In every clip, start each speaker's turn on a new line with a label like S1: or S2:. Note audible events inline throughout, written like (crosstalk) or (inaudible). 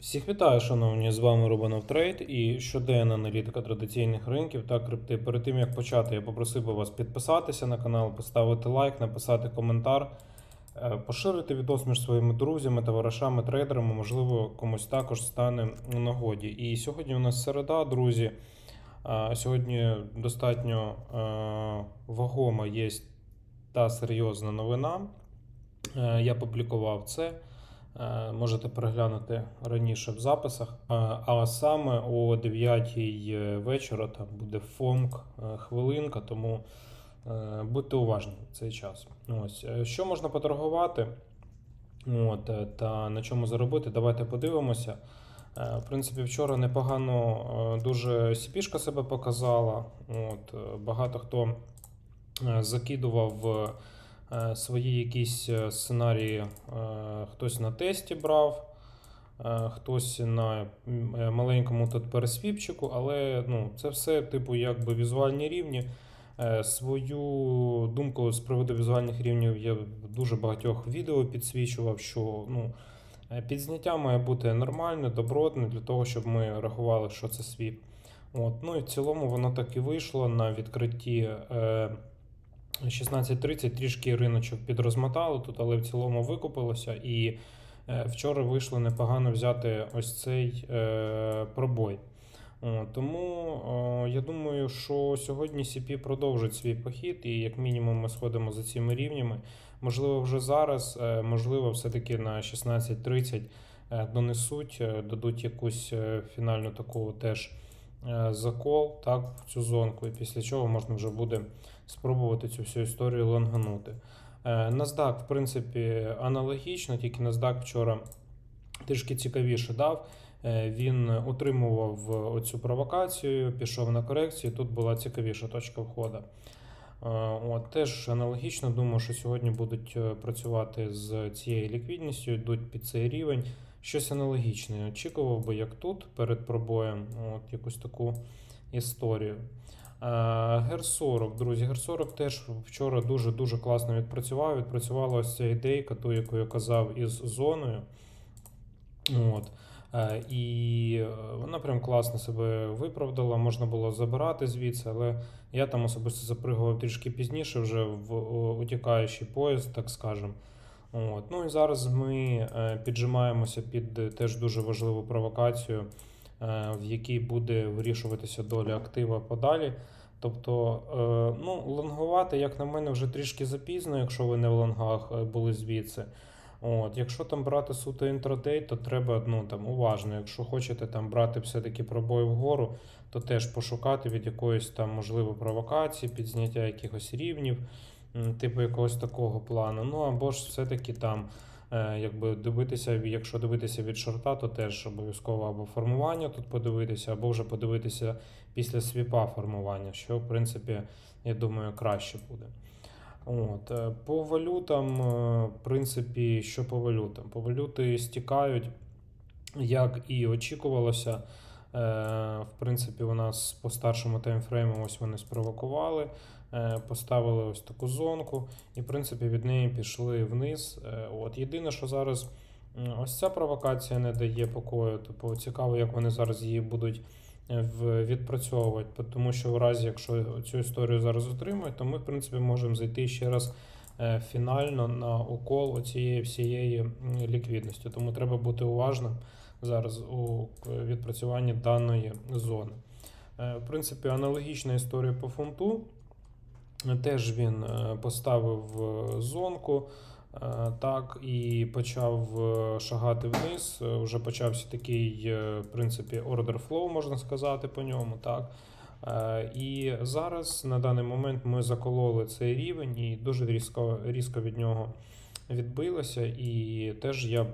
S1: Всіх вітаю, шановні! З вами Рубанов Трейд і щоденна аналітика традиційних ринків та крипти. Перед тим як почати, я попросив би вас підписатися на канал, поставити лайк, написати коментар, е, поширити відос між своїми друзями, товаришами, трейдерами. Можливо, комусь також стане у нагоді. І сьогодні у нас середа, друзі. Сьогодні достатньо е, вагома є та серйозна новина. Е, Я публікував це. Е, Можете переглянути раніше в записах. Е, А саме о 9 вечора там буде фомк е, хвилинка, тому е, будьте уважні в цей час. Ось Е, що можна поторгувати? От, е, та на чому заробити? Давайте подивимося. Е, В принципі, вчора непогано е, дуже сіпішка себе показала. От, е, багато хто е, закидував е, свої якісь е, сценарії. е, Хтось на тесті брав, е, хтось на е, маленькому пересвіпчику, але ну, це все, типу, якби візуальні рівні. Е, Свою думку з приводу візуальних рівнів я дуже багатьох відео підсвічував, що ну, е, підзняття має бути нормальне, добротне для того, щоб ми рахували, що це свіп. От. Ну і в цілому воно так і вийшло на відкритті е, 16.30 трішки риночок підрозмотало тут, але в цілому викупилося. І е, вчора вийшло непогано взяти ось цей е, пробой. Тому я думаю, що сьогодні CP продовжить свій похід, і як мінімум ми сходимо за цими рівнями. Можливо, вже зараз, е, можливо, все-таки на 16.30 е, донесуть, дадуть якусь фінальну таку теж закол так, в цю зонку, і після чого можна вже буде спробувати цю всю історію лонганути. Е, NASDAQ, в принципі, аналогічно, тільки NASDAQ вчора трішки цікавіше дав. Е, Він утримував оцю провокацію, пішов на корекцію. Тут була цікавіша точка входу. Е, От, теж аналогічно, думаю, що сьогодні будуть е, працювати з цією ліквідністю, йдуть під цей рівень. Щось аналогічне. Очікував би, як тут, перед пробоєм, от якусь таку історію. Гер 40, друзі, Гер 40 теж вчора дуже-дуже класно відпрацював. Відпрацювала ось ця ідейка, ту, яку я казав, із зоною. От. Е, І е, вона прям класно себе виправдала, можна було забирати звідси, але я там особисто запригував трішки пізніше, вже в утікаючий поїзд, так скажемо. От. Ну і зараз ми е, піджимаємося під е, теж дуже важливу провокацію, е, в якій буде вирішуватися доля актива подалі. Тобто, ну, лонгувати, як на мене, вже трішки запізно, якщо ви не в лонгах були звідси. От, якщо там брати суто інтрадей, то треба ну, там, уважно. Якщо хочете там брати все-таки пробой вгору, то теж пошукати від якоїсь там можливо провокації, підзняття якихось рівнів, типу якогось такого плану. Ну або ж все-таки там, е, якби дивитися, якщо дивитися від шорта, то теж обов'язково або формування тут подивитися, або вже подивитися після свіпа формування, що в принципі, я думаю, краще буде. От, е, по валютам, е, в принципі, що по валютам? По валюти стікають, як і очікувалося. В принципі, у нас по старшому таймфрейму ось вони спровокували, поставили ось таку зонку, і в принципі від неї пішли вниз. Е, От єдине, що зараз ось ця провокація не дає покою. Тобто цікаво, як вони зараз її будуть е, відпрацьовувати, тому що в разі, якщо цю історію зараз отримують, то ми, в принципі, можемо зайти ще раз е, фінально на укол оцієї всієї ліквідності. Тому треба бути уважним зараз у відпрацюванні даної зони. Е, В принципі, аналогічна історія по фунту. Теж він е, поставив е, зонку. е, Так, і почав шагати вниз. Вже почався такий, в принципі, order flow, можна сказати, по ньому. Так. І зараз на даний момент ми закололи цей рівень і дуже різко, різко від нього відбилося. І теж я б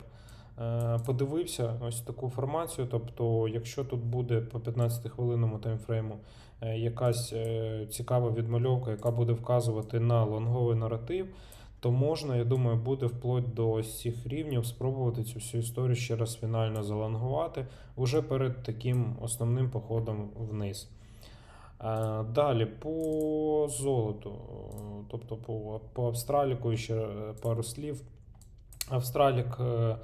S1: подивився ось таку формацію. Тобто, якщо тут буде по 15-хвилинному таймфрейму е, якась е, цікава відмальовка, яка буде вказувати на лонговий наратив, то можна, я думаю, буде вплоть до ось цих рівнів спробувати цю всю історію ще раз фінально залонгувати вже перед таким основним походом вниз. Е, Далі по золоту, е, тобто по, по Австраліку ще е, пару слів. Австралік е,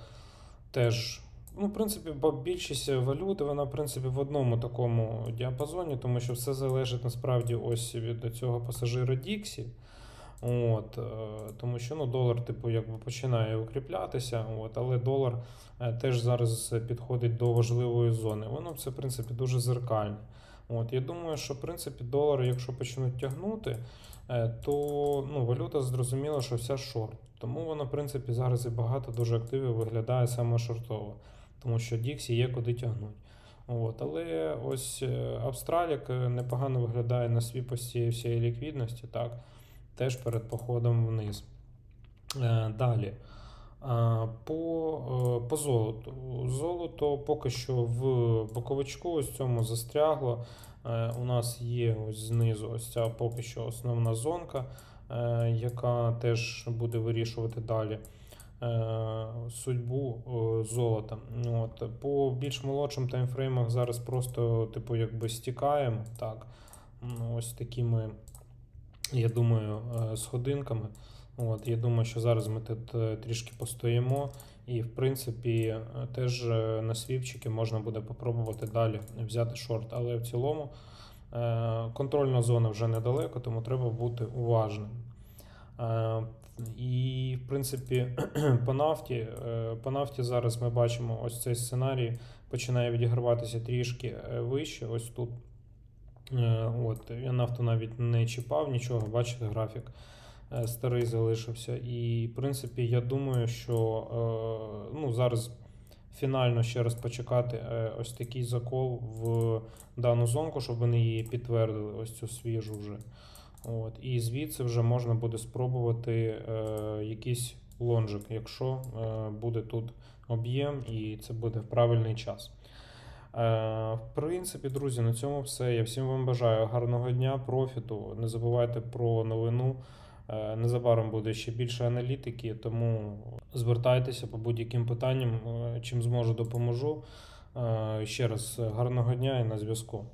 S1: теж Ну, в принципі, більшість валюти, вона, в принципі, в одному такому діапазоні, тому що все залежить насправді ось від цього пасажира Діксі. От, е, тому що ну, долар, типу, якби починає укріплятися, от, але долар е, теж зараз підходить до важливої зони. Воно це, в принципі, дуже зеркальне. От, я думаю, що в принципі долар, якщо почнуть тягнути, е, то ну, валюта зрозуміла, що вся шорт. Тому вона, в принципі, зараз і багато дуже активів виглядає саме шортово, тому що Діксі є куди тягнути. От, але ось е, Австралік е, непогано виглядає на цієї всієї ліквідності, так, теж перед походом вниз. Е, Далі. По, по золоту. Золото поки що в боковичку ось цьому застрягло. У нас є ось знизу ось ця поки що основна зонка, яка теж буде вирішувати далі е, судьбу е, золота. От. По більш молодшим таймфреймах зараз просто типу якби стікаємо. Так. Ось такими, я думаю, е, сходинками. От, я думаю, що зараз ми тут е, трішки постоїмо, і в принципі е, теж е, на свівчики можна буде попробувати далі взяти шорт. Але в цілому е, контрольна зона вже недалеко, тому треба бути уважним. Е, І, в принципі, (clears throat) по нафті, е, по нафті зараз ми бачимо ось цей сценарій починає відіграватися трішки е, вище. Ось тут. Е, От, я нафту навіть не чіпав нічого, бачите, графік е, старий залишився. І, в принципі, я думаю, що е, ну, зараз фінально ще раз почекати е, ось такий закол в дану зонку, щоб вони її підтвердили, ось цю свіжу вже. От, і звідси вже можна буде спробувати е, якийсь лонжик, якщо е, буде тут об'єм і це буде в правильний час. Е, В принципі, друзі, на цьому все. Я всім вам бажаю гарного дня, профіту. Не забувайте про новину. Е, Незабаром буде ще більше аналітики, тому звертайтеся по будь-яким питанням, е, чим зможу допоможу. Е, Ще раз гарного дня і на зв'язку.